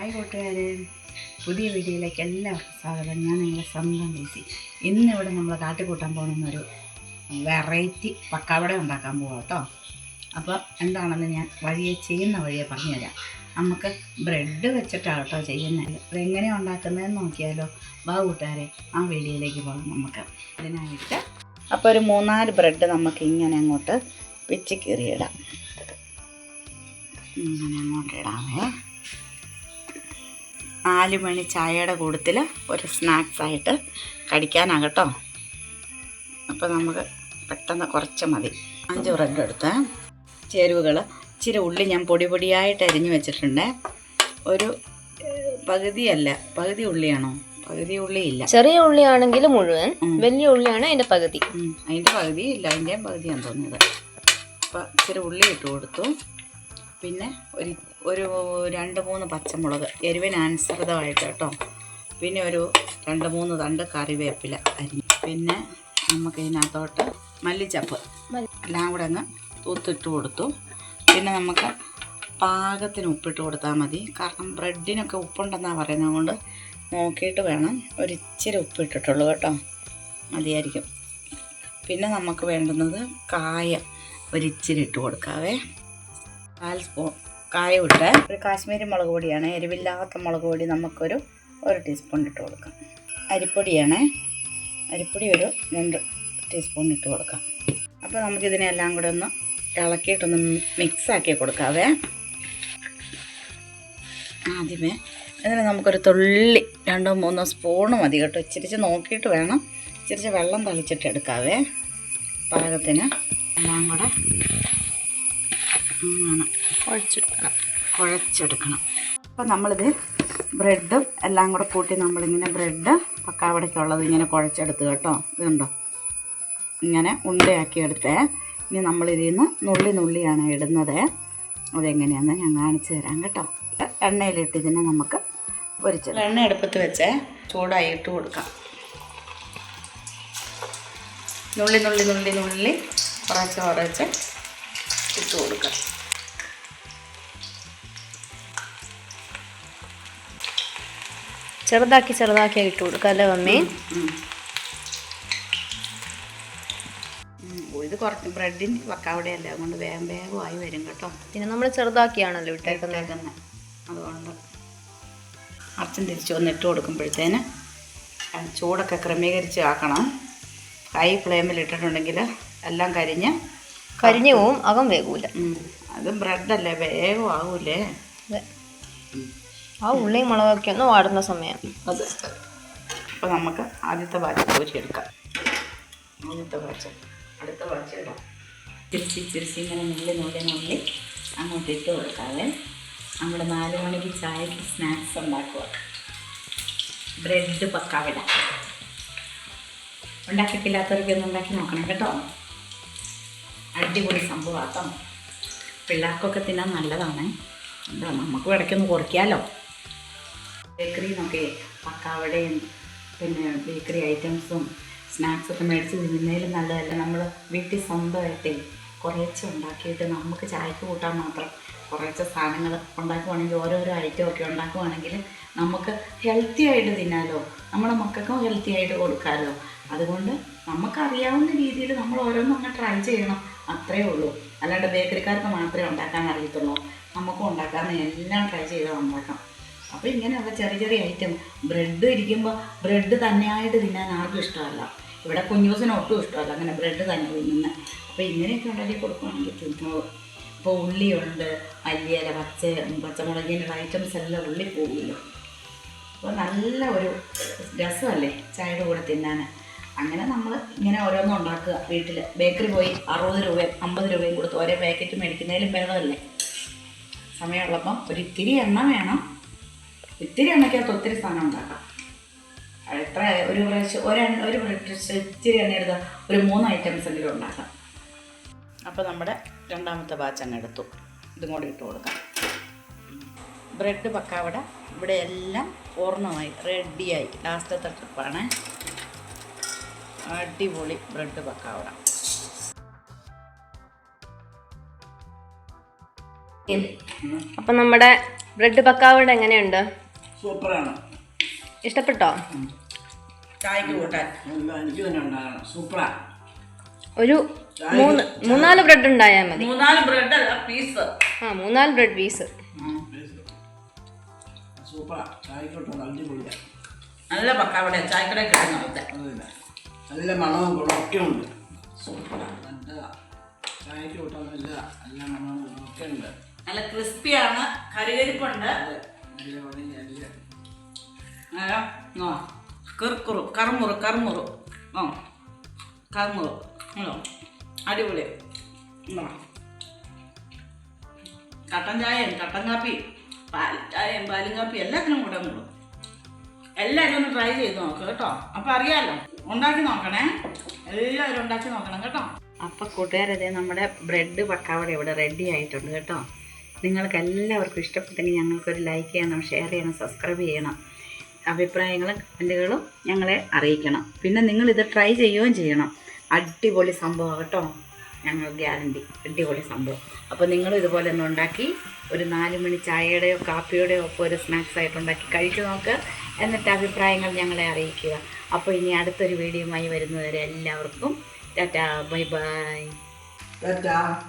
Hi കൂട്ടുകാരെ. പുതിയ വീഡിയോയിലേക്ക് എല്ലാവർക്കും സ്വാഗതം. ഞാൻ നിങ്ങളെ സ്വന്തം ഇന്ന് ഇന്നിവിടെ നമ്മൾ കാട്ടിക്കൂട്ടാൻ പോകുന്നൊരു വെറൈറ്റി പക്കാവട ഉണ്ടാക്കാൻ പോകാം കേട്ടോ. അപ്പോൾ എന്താണെന്ന് ഞാൻ വഴിയെ ചെയ്യുന്ന വഴിയെ പറഞ്ഞുതരാം. നമുക്ക് ബ്രെഡ് വെച്ചിട്ടാണ് കേട്ടോ ചെയ്യുന്നത്. അതെങ്ങനെ ഉണ്ടാക്കുന്നതെന്ന് നോക്കിയാലോ. വാ കൂട്ടുകാരെ ആ വീഡിയോയിലേക്ക് പോകാം നമുക്ക്. ഇതിനായിട്ട് അപ്പോൾ ഒരു മൂന്നാൽ ബ്രെഡ് നമുക്ക് ഇങ്ങനെ അങ്ങോട്ട് പിച്ച് കീറിയിടാം ഇങ്ങനെ അങ്ങോട്ട് ഇടാമേ നാല് മണി ചായയുടെ കൂട്ടത്തിൽ ഒരു സ്നാക്സായിട്ട് ആയിട്ട് കഴിക്കാനാണ് കേട്ടോ. അപ്പോൾ നമുക്ക് പെട്ടെന്ന് കുറച്ച് മതി. അഞ്ച് ബ്രെഡ് എടുത്ത് ചേരുവകൾ. ഇച്ചിരി ഉള്ളി ഞാൻ പൊടി പൊടിയായിട്ട് അരിഞ്ഞ് വെച്ചിട്ടുണ്ട്. ഒരു പകുതിയല്ല പകുതി ഉള്ളിയാണോ? പകുതി ഉള്ളി ഇല്ല. ചെറിയ ഉള്ളിയാണെങ്കിൽ മുഴുവൻ വലിയ ഉള്ളിയാണ് അതിന്റെ പകുതി. അതിന്റെ പകുതി ഇല്ല അതിന്റെയും പകുതിയാണ് തോന്നിയത് അപ്പോൾ ഇച്ചിരി ഉള്ളി ഇട്ട് കൊടുത്തു. പിന്നെ ഒരു ഒരു രണ്ട് മൂന്ന് പച്ചമുളക് എരിവിനനുസൃതമായിട്ട് കേട്ടോ. പിന്നെ ഒരു രണ്ട് മൂന്ന് തണ്ട് കറിവേപ്പില അരിഞ്ഞു പിന്നെ നമുക്ക് ഇതിനകത്തോട്ട് മല്ലിച്ചപ്പ്. എല്ലാം കൂടെ അങ്ങ് തൂത്തിട്ട് കൊടുത്തു. പിന്നെ നമുക്ക് പാകത്തിന് ഉപ്പിട്ട് കൊടുത്താൽ മതി. കാരണം ബ്രെഡിനൊക്കെ ഉപ്പുണ്ടെന്നാണ് പറയുന്നത്. കൊണ്ട് നോക്കിയിട്ട് വേണം ഒരിച്ചിരി ഉപ്പിട്ടിട്ടുള്ളൂ കേട്ടോ. മതിയായിരിക്കും. പിന്നെ നമുക്ക് വേണ്ടുന്നത് കായ. ഒരിച്ചിരി ഇട്ട് കൊടുക്കാവേ. കാൽ സ്പൂൺ കായ ഇട്ട് ഒരു കാശ്മീരി മുളക് പൊടിയാണ്. എരിവില്ലാത്ത മുളക് പൊടി നമുക്കൊരു ഒരു ടീസ്പൂൺ ഇട്ട് കൊടുക്കാം. അരിപ്പൊടിയാണ്. അരിപ്പൊടി ഒരു രണ്ട് ടീസ്പൂൺ ഇട്ട് കൊടുക്കാം. അപ്പോൾ നമുക്കിതിനെല്ലാം കൂടെ ഒന്ന് ഇളക്കിയിട്ടൊന്ന് മിക്സാക്കി കൊടുക്കാവേ. ആദ്യമേ ഇതിന് നമുക്കൊരു തുള്ളി രണ്ടോ മൂന്നോ സ്പൂണ് മതി കേട്ടോ. ഇച്ചിരിച്ച് നോക്കിയിട്ട് വേണം. ഇച്ചിരി വെള്ളം തളിച്ചിട്ട് എടുക്കാവേ. പാകത്തിന് എല്ലാം കൂടെ അങ്ങനെ കുഴച്ചെടുക്കണം. കുഴച്ചെടുക്കണം. അപ്പോൾ നമ്മളിത് ബ്രെഡും എല്ലാം കൂടെ കൂട്ടി നമ്മളിങ്ങനെ ബ്രെഡ് പക്കാവടയ്ക്കുള്ളത് ഇങ്ങനെ കുഴച്ചെടുത്ത് കേട്ടോ. ഇതുണ്ടോ? ഇങ്ങനെ ഉണ്ടയാക്കി എടുത്തേ ഇനി നമ്മളിതിൽ നിന്ന് നുള്ളി നുള്ളിയാണ് ഇടുന്നത്. അതെങ്ങനെയാണെന്ന് ഞാൻ കാണിച്ചു തരാം കേട്ടോ. എണ്ണയിലിട്ട് ഇതിനെ നമുക്ക് പൊരിച്ചത് എണ്ണ എടുപ്പത്ത് വെച്ച്. ചൂടായി ഇട്ട് കൊടുക്കാം. നുള്ളി നുള്ളി നുള്ളി നുള്ളി കുറച്ച് കുറച്ച് ഇട്ട് കൊടുക്കാം. ചെറുതാക്കി ചെറുതാക്കി ഇട്ട് കൊടുക്കാം അല്ലേ മമ്മി? ഇത് കുറച്ച് ബ്രെഡിന്റെ അല്ലേ അതുകൊണ്ട് വേഗം വേഗമായി വരും കേട്ടോ. പിന്നെ നമ്മൾ ചെറുതാക്കിയാണല്ലോ ഇട്ടേക്കുന്നത് അതുകൊണ്ട് അച്ഛൻ തിരിച്ച് വന്ന് ഇട്ട് കൊടുക്കുമ്പോഴത്തേന് ചൂടൊക്കെ ക്രമീകരിച്ച് ആക്കണം. ഹൈ ഫ്ലെയിമിൽ ഇട്ടിട്ടുണ്ടെങ്കിൽ എല്ലാം കരിഞ്ഞ് കരിഞ്ഞു പോവും അകം വേകൂല. അതും ബ്രെഡല്ലേ വേഗം ആവൂലേ. ആ ഉള്ളിയും മുളകൊക്കെ ഒന്ന് വാടുന്ന സമയം. അതെ. അപ്പോൾ നമുക്ക് ആദ്യത്തെ ബാച്ച് കോരിയെടുക്കാം ആദ്യത്തെ ബാച്ച് അടുത്ത ബാച്ച് ഇടാം തിരിച്ച് തിരിച്ച് ഇങ്ങനെ നുള്ളി നുള്ളി നുള്ളി അങ്ങോട്ട് ഇട്ട് കൊടുക്കാതെ നമ്മുടെ നാല് മണിക്ക് ചായക്ക് സ്നാക്സ് ഉണ്ടാക്കുക. ബ്രെഡ് പക്കാവിട. ഉണ്ടാക്കിയിട്ടില്ലാത്തവർക്ക് ഒന്ന് ഉണ്ടാക്കി നോക്കണം കേട്ടോ. അടിപൊളി സംഭവമാട്ടോ പിള്ളേർക്കൊക്കെ തിന്നാൻ നല്ലതാണ്. എന്താ നമുക്ക് ഇടയ്ക്കൊന്ന് കുറയ്ക്കാമല്ലോ ബേക്കറിയിൽ നിന്നൊക്കെ പക്കാവടയും പിന്നെ ബേക്കറി ഐറ്റംസും സ്നാക്സൊക്കെ മേടിച്ച് തിന്നുന്നതിലും നല്ലതല്ല. നമ്മൾ വീട്ടിൽ സ്വന്തമായിട്ട് കുറേശ്ശെ ഉണ്ടാക്കിയിട്ട് നമുക്ക് ചായക്ക് കൂട്ടാൻ മാത്രം കുറേശ്ശെ സാധനങ്ങൾ ഉണ്ടാക്കുവാണെങ്കിൽ ഓരോരോ ഐറ്റം ഒക്കെ ഉണ്ടാക്കുവാണെങ്കിൽ നമുക്ക് ഹെൽത്തി ആയിട്ട് തിന്നാലോ? നമ്മുടെ മക്കൾക്കും ഹെൽത്തി ആയിട്ട് കൊടുക്കാമല്ലോ അതുകൊണ്ട് നമുക്കറിയാവുന്ന രീതിയിൽ നമ്മൾ ഓരോന്നും അങ്ങ് ട്രൈ ചെയ്യണം. അത്രേ ഉള്ളൂ. അല്ലാണ്ട് ബേക്കറിക്കാർക്ക് മാത്രമേ ഉണ്ടാക്കാൻ അറിയത്തുള്ളൂ. നമുക്കും ഉണ്ടാക്കാമെന്ന് എല്ലാം ട്രൈ ചെയ്താൽ ഉണ്ടാക്കാം അപ്പോൾ ഇങ്ങനെയുള്ള ചെറിയ ചെറിയ ഐറ്റം ബ്രെഡ് ഇരിക്കുമ്പോൾ ബ്രെഡ് തന്നെയായിട്ട് തിന്നാൻ ആർക്കും ഇഷ്ടമല്ല. ഇവിടെ കുഞ്ഞൂസിന് ഒട്ടും ഇഷ്ടമല്ല. അങ്ങനെ ബ്രെഡ് തന്നെ തിന്നുന്നത് അപ്പോൾ ഇങ്ങനെയൊക്കെ ഉണ്ടാക്കി കൊടുക്കുകയാണെങ്കിൽ തിന്നോളൂ ഇപ്പോൾ ഉള്ളിയുണ്ട് മല്ലിയില പച്ച പച്ചമുളകിന്റെ ഐറ്റംസ് എല്ലാം ഉള്ളി പോകുമല്ലോ. അപ്പോൾ നല്ല ഒരു രസമല്ലേ ചായയുടെ കൂടെ തിന്നാൻ അങ്ങനെ നമ്മൾ ഇങ്ങനെ ഓരോന്നും ഉണ്ടാക്കുക. വീട്ടിൽ ബേക്കറി പോയി അറുപത് രൂപയും അമ്പത് രൂപയും കൊടുത്ത് ഓരോ പാക്കറ്റ് മേടിക്കുന്നതിലും ഭേദമല്ലേ? സമയമുള്ളപ്പം ഒരിത്തിരി എണ്ണ വേണം. ഇത്തിരി എണ്ണയ്ക്കകത്ത് ഒത്തിരി സാധനം ഉണ്ടാക്കാം. എത്ര ഒരു പ്രാവശ്യം ഒരു ഒരു പ്രാവശ്യം ഇത്തിരി എണ്ണ എടുത്ത ഒരു മൂന്ന് ഐറ്റംസ് എങ്കിലും ഉണ്ടാക്കാം. അപ്പോൾ നമ്മുടെ രണ്ടാമത്തെ ബാച്ച് അങ്ങ് എടുത്തു. ഇതും കൂടി ഇട്ട് കൊടുക്കാം. ബ്രെഡ് പക്കാവട ഇവിടെ എല്ലാം പൂർണമായി റെഡിയായി ലാസ്റ്റത്തെ ട്രിപ്പാണ് അടിപൊളി ബ്രെഡ് പക്കാവട. അപ്പം നമ്മുടെ ബ്രെഡ് പക്കാവട എങ്ങനെയുണ്ട്? സൂപ്പറാണ്. ഇഷ്ടപ്പെട്ടോ? ചായക്ക് കൂട്ടാൻ. എനിക്ക് തന്നെ ഉണ്ടാകണം. സൂപ്പറാണ് ഒരു മൂന്ന് മൂന്നാൽ ബ്രെഡ് ഉണ്ടായാൽ മതി. മൂന്നാൽ ബ്രെഡ് അല്ല പീസ്. ആ മൂന്നാൽ ബ്രെഡ് പീസ്. നല്ല പക്കാവിടെ ചായക്കട കിട്ടുന്നത് നല്ല മണവും ഗുണമൊക്കെ ഉണ്ട്. സൂപ്പറാണ് നല്ല ചായക്ക് കൂട്ടാൻ നല്ല നല്ല മണവും ഗുണമൊക്കെ ഉണ്ട്. നല്ല ക്രിസ്പിയാണ് കരികരിപ്പുണ്ട് കിറുക്കുറു കറുമുറു കറുമുറു ആ കറുമുറു ഉണ്ടോ? അടിപൊളി കട്ടൻ ചായയും കട്ടൻ കാപ്പി പാൽ ചായയും പാലും കാപ്പി എല്ലാത്തിനും കൂടെ കൂടും എല്ലാവരും ഒന്ന് ട്രൈ ചെയ്ത് നോക്ക് കേട്ടോ. അപ്പം അറിയാമല്ലോ ഉണ്ടാക്കി നോക്കണേ. എല്ലാവരും ഉണ്ടാക്കി നോക്കണം കേട്ടോ. അപ്പം കൂട്ടുകാരതേ നമ്മുടെ ബ്രെഡ് പക്കാവട ഇവിടെ റെഡി ആയിട്ടുണ്ട് കേട്ടോ. നിങ്ങൾക്ക് എല്ലാവർക്കും ഇഷ്ടപ്പെട്ടെങ്കിൽ ഞങ്ങൾക്കൊരു ലൈക്ക് ചെയ്യണം ഷെയർ ചെയ്യണം സബ്സ്ക്രൈബ് ചെയ്യണം. അഭിപ്രായങ്ങളും കമന്റുകളും ഞങ്ങളെ അറിയിക്കണം. പിന്നെ നിങ്ങളിത് ട്രൈ ചെയ്യുകയും ചെയ്യണം. അടിപൊളി സംഭവം കേട്ടോ. ഞങ്ങൾ ഗ്യാരണ്ടി അടിപൊളി സംഭവം. അപ്പോൾ നിങ്ങൾ ഇതുപോലെ ഒന്ന് ഉണ്ടാക്കി ഒരു നാല് മണി ചായയുടെയോ കാപ്പിയുടെയോ ഒപ്പം ഒരു സ്നാക്സ് ആയിട്ട് ഉണ്ടാക്കി കഴിച്ചു നോക്ക്. എന്നിട്ട് അഭിപ്രായങ്ങൾ ഞങ്ങളെ അറിയിക്കുക. അപ്പോൾ ഇനി അടുത്തൊരു വീഡിയോയുമായി വരുന്നവരെ എല്ലാവർക്കും ടാറ്റാ ബൈ ബൈ. ടാറ്റാ.